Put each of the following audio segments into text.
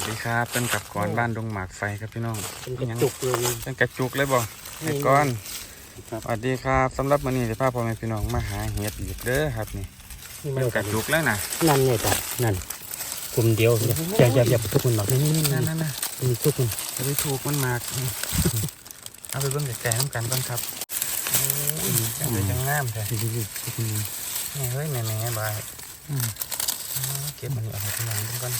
วัสดีครับเป็นกับก่อนบ้านดงหมากไฟครับพี่น้องเป็นกระจุกเลยเป็นกระจุกเลยบ่ไอ้ก้อนครับสวัสดีครับสำหรับวันนี้จะพาพ่อแม่พี่น้องมาหาเห็ดอีกเด้อครับนี่นี่เป็นกระจุกแล้วนะนั่นเนี่ยจ้ะนั่นกลุ่มเดียวเนี่ยอย่าอย่าอย่าไปทุกคนหรอกนี่นี่นี่นั่นั่นนนั่นนะมีทุกคนจะไปถูกมันหมากเอาไปเบิ่งแก่ๆน้ำกันก่อนครับโอ้ยจังเลยจังงามแท้นี่นี่ทุกคนนี่นี่เฮ้ยแม่ๆบายอืมอ๋อเก็บมันนี่เอาไปที่ไหนกันก่อน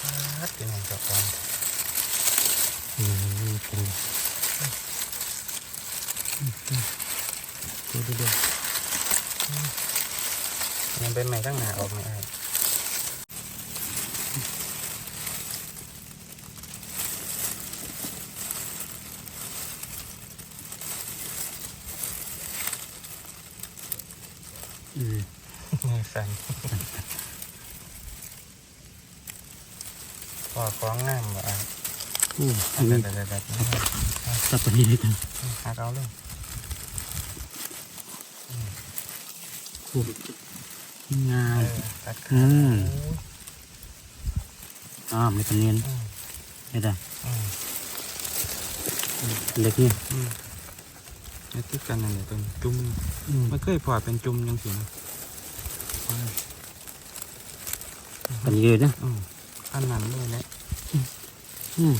ปัดเป็นไงเจ้าก่อนนี่นี่เป็นดูดูดูยังเป็นใหม่ตั้งหนาออกไม่ได้ อืม มือสั่น พอคล้องงามบ่อะอืมอันเด็นี้ดเด็ดเด็ดจับตัวนี้เลยกันหาเอาเลยคู่งาเอมอตัดอืขาดมอ่าไม่เป็นเนียนอืมไม่ได้อืมเล็กนี่อืมเนี่ยติดกันนั่นแหละเป็นจุ่มอืมไม่เคยพอเป็นจุ่มยังสินะกันยืดนะอืมอันนั้นเลยแหละ อืม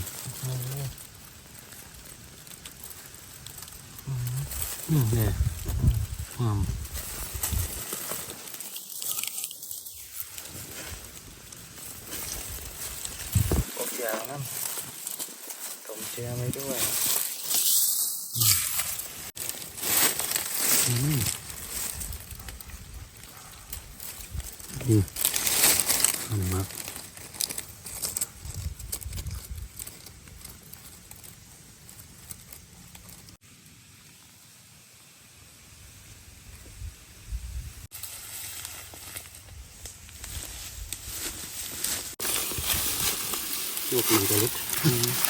อืมเนี่ยอ่าปกยาวน้ำผมเชียร์ไว้ด้วย อืมอืมอันมาก ลูกมันจะลุก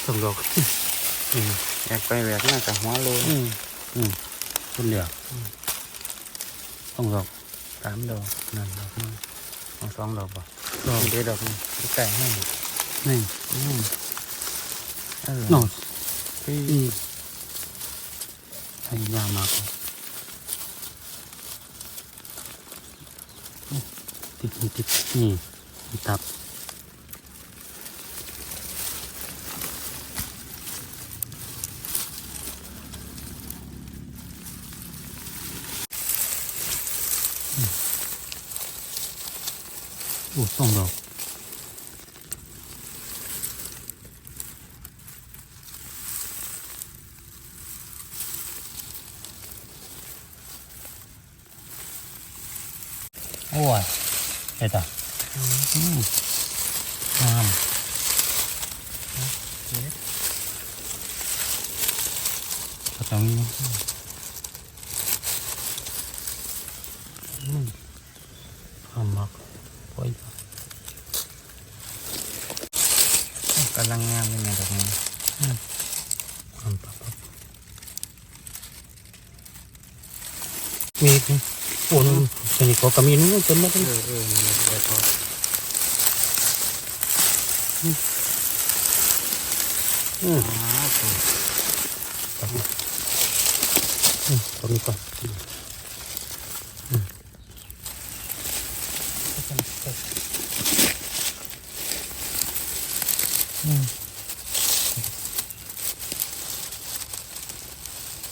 สองดอกอืมอยากไปแหวกหน้ากับหัวโลนอืมอืมคนเดียวสองดอกสามดอกนั่นดอกนึงเอาสองดอกป่ะดอกเดี๋ยวดอกนึงไก่ให้นี่อืมเออหนอนพี่อืมให้ยามากติดนี่ติดนี่นี่ตับ โอ้สองดอกโอ้ยเด็ดอะอืมงาม เจ็ด ก็ตรงนี้อืมหอมมากโอ้ย กำลังงามเลยไงดอกนี้ หอมปับปับมีดนี่โอ้ย พอกระมีนู้นจนมหมดเอเลยอเออเดี๋ยวพออืมอ๋อถูกอืมตรงนี้ก่อนอืมอืม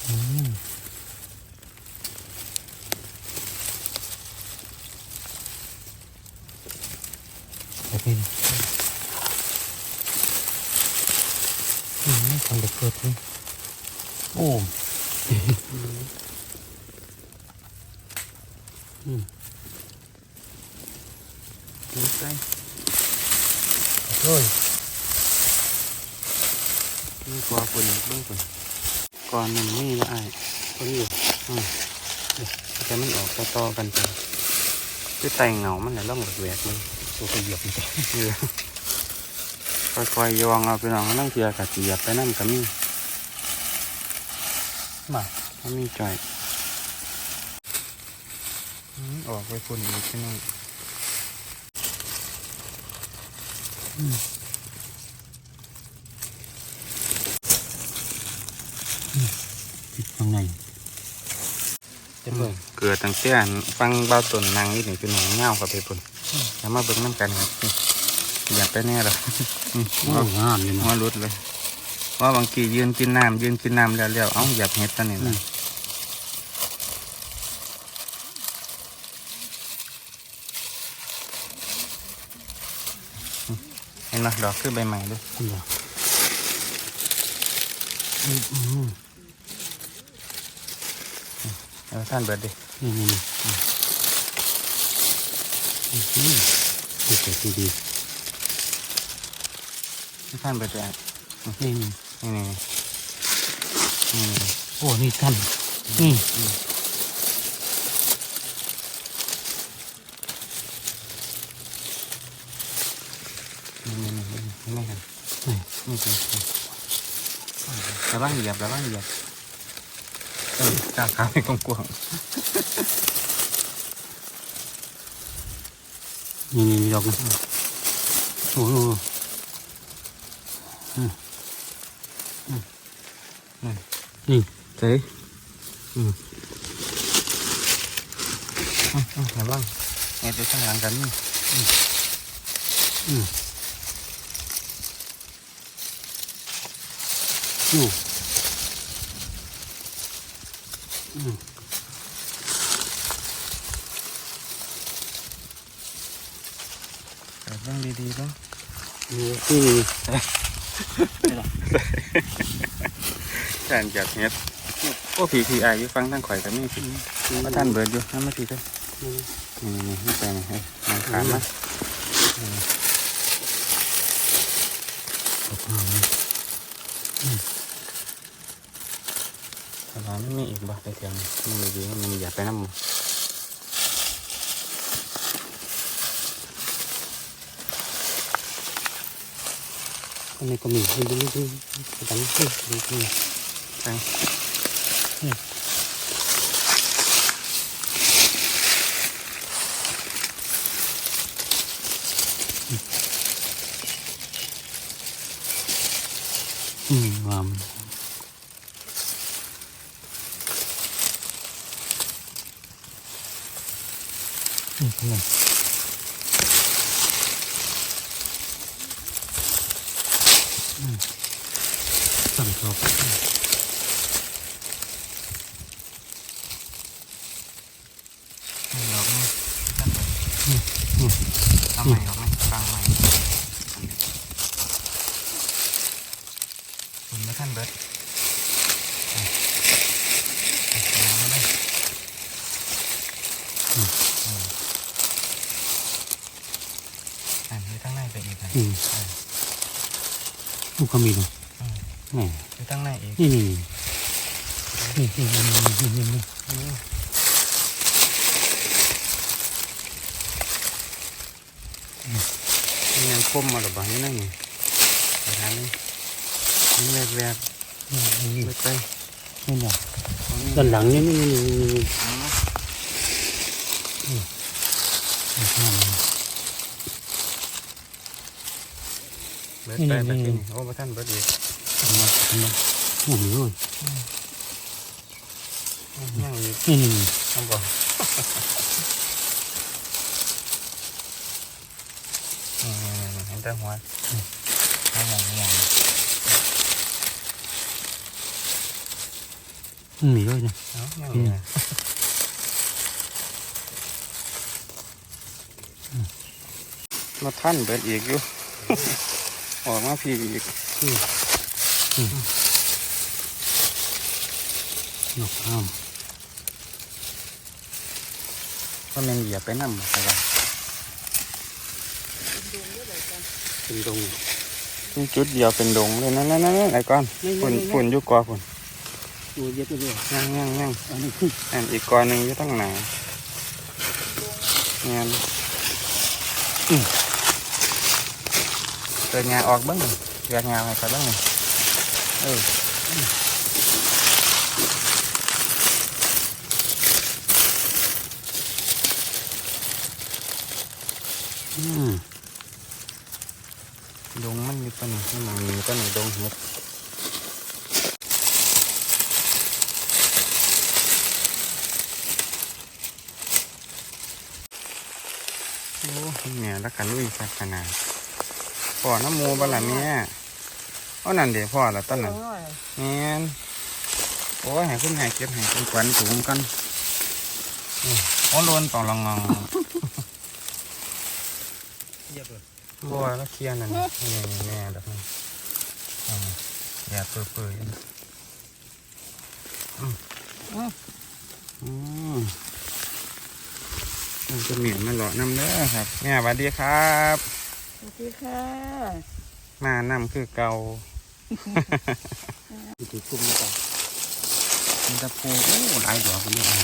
อืม แบบนี้นะอืมทำเด็กเกิดเลยโอ้อืมดีใจโอ้ยนี่กว่าคนเบื้องคนก่อนหนึ่งนี่ละไอ้ายตรงนี้อืมแต่มันออกต่อๆกันไปคือแต่งเหงามันแหละล่องแหวกๆเลย ตัวไปเหยียบไปค่อยๆยองเอาไปนองนั่งเทียกับเหยียบไปนั่นก็มีมาก็มีจ่อยออกไปคนอีกที่นั่นติดตรงไหนเกิดตั้งแต่ฟังเบาต้นนางนิดหนึ่งเป็นหนังเงากับไปปุ่น แล้วมาเบิ่งน้ำกันครับนี่อยากไปแน่หรอโอ้งามอยู่หัวเนาะรุดเลย ว่าบางทียืนกินน้ำยืนกินน้ำแล้วแล้วเอ้าหยับเห็ดตอนนี้อืนะมเห็นไหมดอกคือใบใหม่ด้วยคุณบ่อืมอืมเอาท่านเบิดดินี่นี่ ดีดีดีท่านไปแจกนี่นี่นี่นี่โอ้นี่ท่านนี่นี่นี่นี่นี่ไม่กันระวังเหยียบระวังเหยียบเออกล้าขาไม่กลวง nhìn nhìn dọc này ôi ôi nhìn thấy ừ nhà băng nghe tôi sang làng rắn ừ. ừ. ừ. เปิดเรื่องดีๆบ้างนี่นี่นี่การจับเฮ็ดโอ้ผีผีอายอยู่ฟังทั้งข่อยกับนี่ผีว่าท่านเบิร์ดอยู่นั่นมาทีเด้อนี่นี่นี่นี่ไปนี่ให้นางขามมาดอกงามเลยแต่ว่ามันมีอีกบ่ไปเถียงมันดีมันอย่าไปน้ำางในก็มีดูดูดูดังดูดูดูอะอืมวามอืมเพื่อน เอาใหม่ดอกไหมกลางใหม่คุณไม่ท่านเบิดเอามาเลยอันนี้ตั้งในไปอีกอันอืมลูกก็มีเนาะแหมนี่ตั้งในอีก นี่นี่นี่นี่นี่นี่นี่นี่นี่ นี่ ยังคมมาหรือเปล่านี่นั่นนี่ไปหานี่นี่แวบแวบนี่นี่ๆไปไปนี่เนี่ยเอานี่ด้านหลังนี่นี่นี่นี่นี่เอามาเบิดไปไปกินโอ้พระท่านเบิดอีกมามาโอ้โหยังอีกนี่นี่นี่ต้องบอกนี่นี่นี่ เห็นแต่หัวหัวหมองหมองมีด้วยนะเอ้ายังอีนะมาท่านเบิดอีกอยู่ ออกมาพีอีกนกข้ามว่าแมันเหยียบไปนั่มอะไร เป็นดงมีจุดเดียวเป็นดงเลยนั่นนั่นนั่นไอ้ก้อนฝุ่นฝุ่นอยู่กอฝุ่นตัวเยอะตัวเดียวย่างย่างย่างอันนี้คืออันอีกกอหนึ่งอยู่ตั้งหนาเงี้ยเกิดงานออกเบ้างเกิดงานอะไรกันบ้างเอออืม ก็หนึ่งข้นก็หนึ่งดงเห็ดโอ้เนี่ยแล้วกันลุยกันขนาดพ่อน้ำมูบลันเนี่ยเอานั่นเดี๋ยวพ่อละต้นนั้นเนี่ยโอ้ยหายคุณหายเก็บหายคุณขวัญถุงกันอ๋อล้นต่อลงงอง บัวแล้วเคลียร์นั่นนี่นี่แม่แบบนี้อ่าอย่าเปื่อยๆนะอืมอืมอืมมันจะเหมียนมาหล่อน้ำเด้อครับแม่สวัสดีครับสวัสดีค่ะ มานำคือเก่าติดตุ่มมาต่อมันจะปูโอ้หลายดอกเลยอะ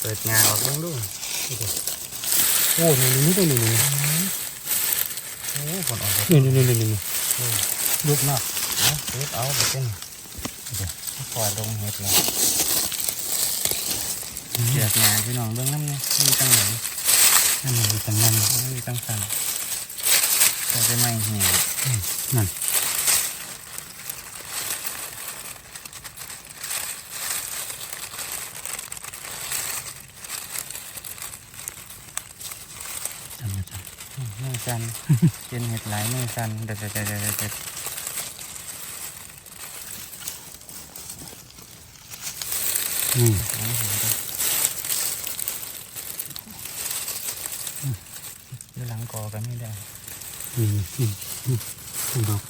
เปิดงานออกเบิ่งดูโอ้นี่นี่นี่นี่นี่โอ้ ผลออกเลยนี่นี่นี่นี่นี่ยกมากเอาเปิดเอาไปเป็นเดี๋ยวพอดงเห็ดแล้วเสียกงานพี่น้องเบื้องน้ำเนี่ยมีจังไหนนั่นนี่จังนั้นมีจังสันแต่จะไม่เหี่ยวนั่นจังจังมือสัน เป็นเห็ดหลายมือสันเด็ดเด็ดเด็ดเด็ดเด็ดอืมเอาเห็นดิอยู่หลังกอกันไม่ได้อืมอืมอืมอืมดอก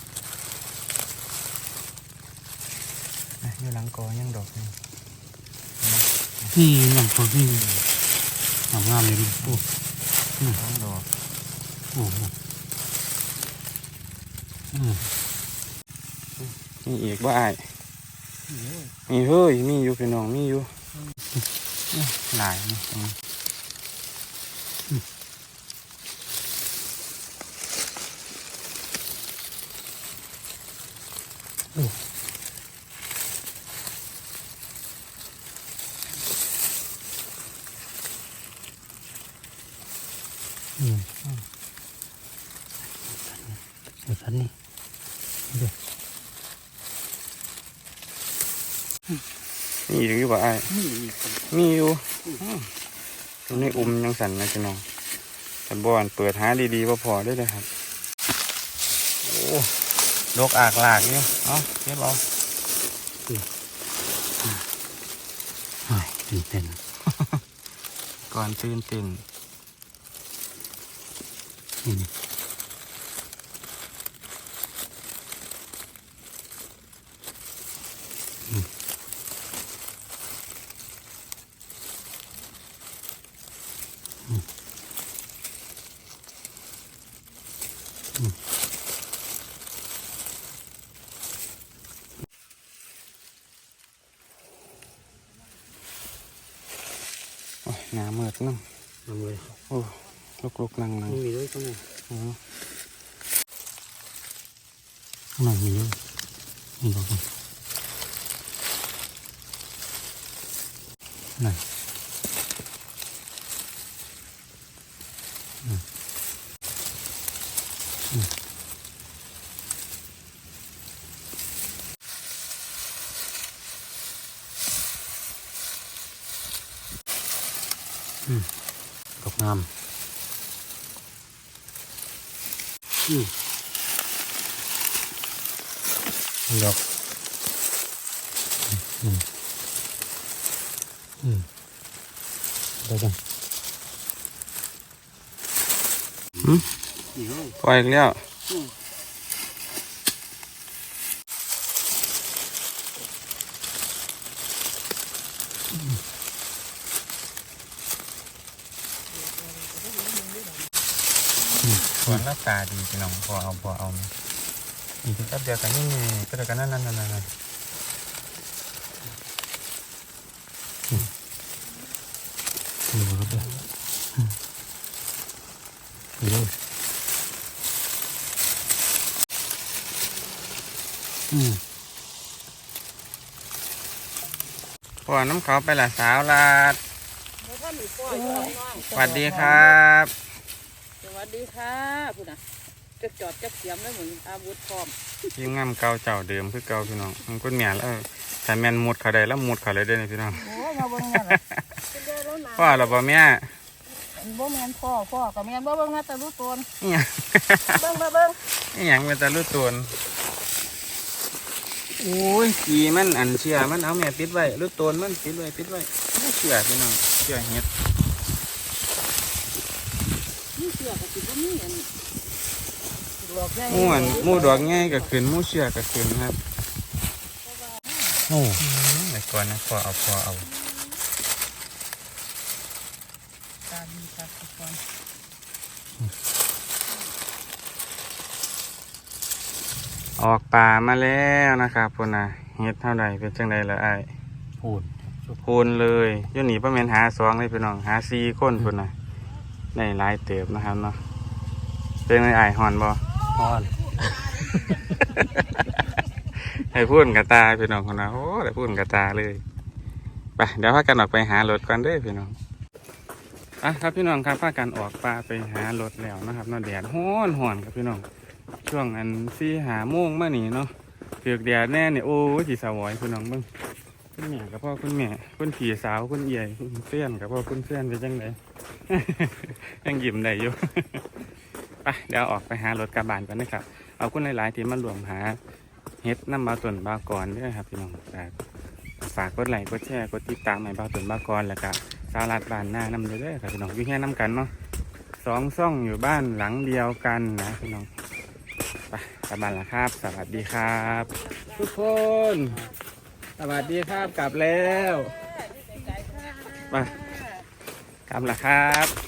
อะอยู่หลังกอยังดอกนึงนี่อย่างตัวนี่งามงามเลยนี่โอ้สองดอกโอ้ มมีอีกว่าไอ้ายมีเฮ้ย มีอยู่พี่น้อง มีอยู่อื้อหลายนี่ตรงนี้อืมเดี๋ยวฉันนี่เดี๋ยว มี อีกอยู่ว่าไอ้ายนี่มีอยู่อยู่ในอุ้มยังสั่นนะพี่น้องแต่บอนเปิดหาดีๆว่าพอได้เลยครับ โอ้ดกอากหลากอยู่เนาะเก็บเอาหายตื่นเต้นก่อนตื่นเต้นนี่นี่อืมอืมอืม โอ้ยห นาเมือดน้ลงเลยำโอ้ลุกๆลังไม่มีด้วยตรงไหนๆโอ้ข้างในมีด้วยนี่ดอกนี่นั่นอืมอืมอืม ดอกงามอืมดอกอืมอืมได้จังหืมนี่เฮ้ยปล่อยอีกแล้ว สวนรับตาดีพี่น้องพอเอาพอเอาไหมอีกแป๊บเดียวกันนี่นี่ก็เดียวกันนั่นนั่นนั่นนั่นดูครับเด้ออืมนี่เลยอืมพอน้ำเขาไปละสาวลาดแล้วท่านอีกพ่อยน้องสวัสดีครับส วัสดีค่ะพูดนะจะจอดจะเสียมแล้วเหมือนอาวุธพร้อมยิงงามเก่าเจ้าเดิมคือเก่าพี่น้องมันก็เหมียแล้วแต่แมนมุดเขาได้แล้วมุดเขาเลยได้อนี่พี่น้องโอ้มาเบิ่งนั่นล่ะเป็นได้แล้วนะพ่อเราบ่แม่มมันบ่แม่นพ่อพ่อกับแม่นบ่เบิ่งนะแต่รู้ตนนี่ยังเบิ่งเบิ่งเบิ่งนี่ยังเป็นตาลูกตัวโอ้ยกีมันอันเชื่อมันเอาแม่ติดไว้ลูกตัวมันติดไว้ติดไว้ไม่เชื่อพี่น้องเชื่อเฮ็ด นี่เสือกับสิบ่ มีอันดอกใหญ่หมู่อันหมู่ดอกง่ายก็ขึ้นหมู่เชื่อก็ขึ้นครับโอ้ไอ้ก่อนนะพอเอาพอเอาตาดีครับทุกคนออกป่ามาแล้วนะครับพุ่นน่ะเฮ็ดเท่าใดเป็นจังไดล่ะอ้ายพูดชุบพูนเลยอยู่นี่ประมาณหาสองเลยพี่น้องหาสี่คนพุ่นน่ะได้หลายเติบนะครับเนาะ เป็นไงอ้ายหอนบ่พอนให้พูดกระตาพี่น้องคนนะโอ้ได้พูดกระตาเลยไปเดี๋ยวพากันออกไปหารถก่อนเด้อพี่น้องอะครับพี่น้องครับพากันออกป่าไปหารถแล้วนะครับเนาะแดดฮ้อนฮ้อนครับพี่น้อง ช่วงอันสี่หาโมงมานี่เนาะเถือกแดดแน่เนี่ยโอ้ยสีสาวอยพี่น้องเบ้างคุณแม่กับพ่อคุณแม่คุณพี่สาวคุณเอี่ยคุณเพื่อนกับพ่อคุณเพื่อนไปจังไดยังยิ้มได้อยู่ ไปเดี๋ยวออกไปหารถกระบานกันนะครับ เอาคุณหลาย ๆ ที่มารวมหาเฮ็ดน้ำบาตุนบาวกรด้วยครับพี่น้องฝากกดไลค์กดแชร์กดติดตามให้บาตุนบาวกรแล้วก็สาวรัดบานหน้าน้ำเด้อครับพี่น้องอยู่แค่น้ำกันเนาะสองซ่องอยู่บ้านหลังเดียวกันนะพี่น้องไปกลับบ้านละครับ สวัสดีครับ ทุกคน สวัสดีครับกลับแล้วไปกลับละครับ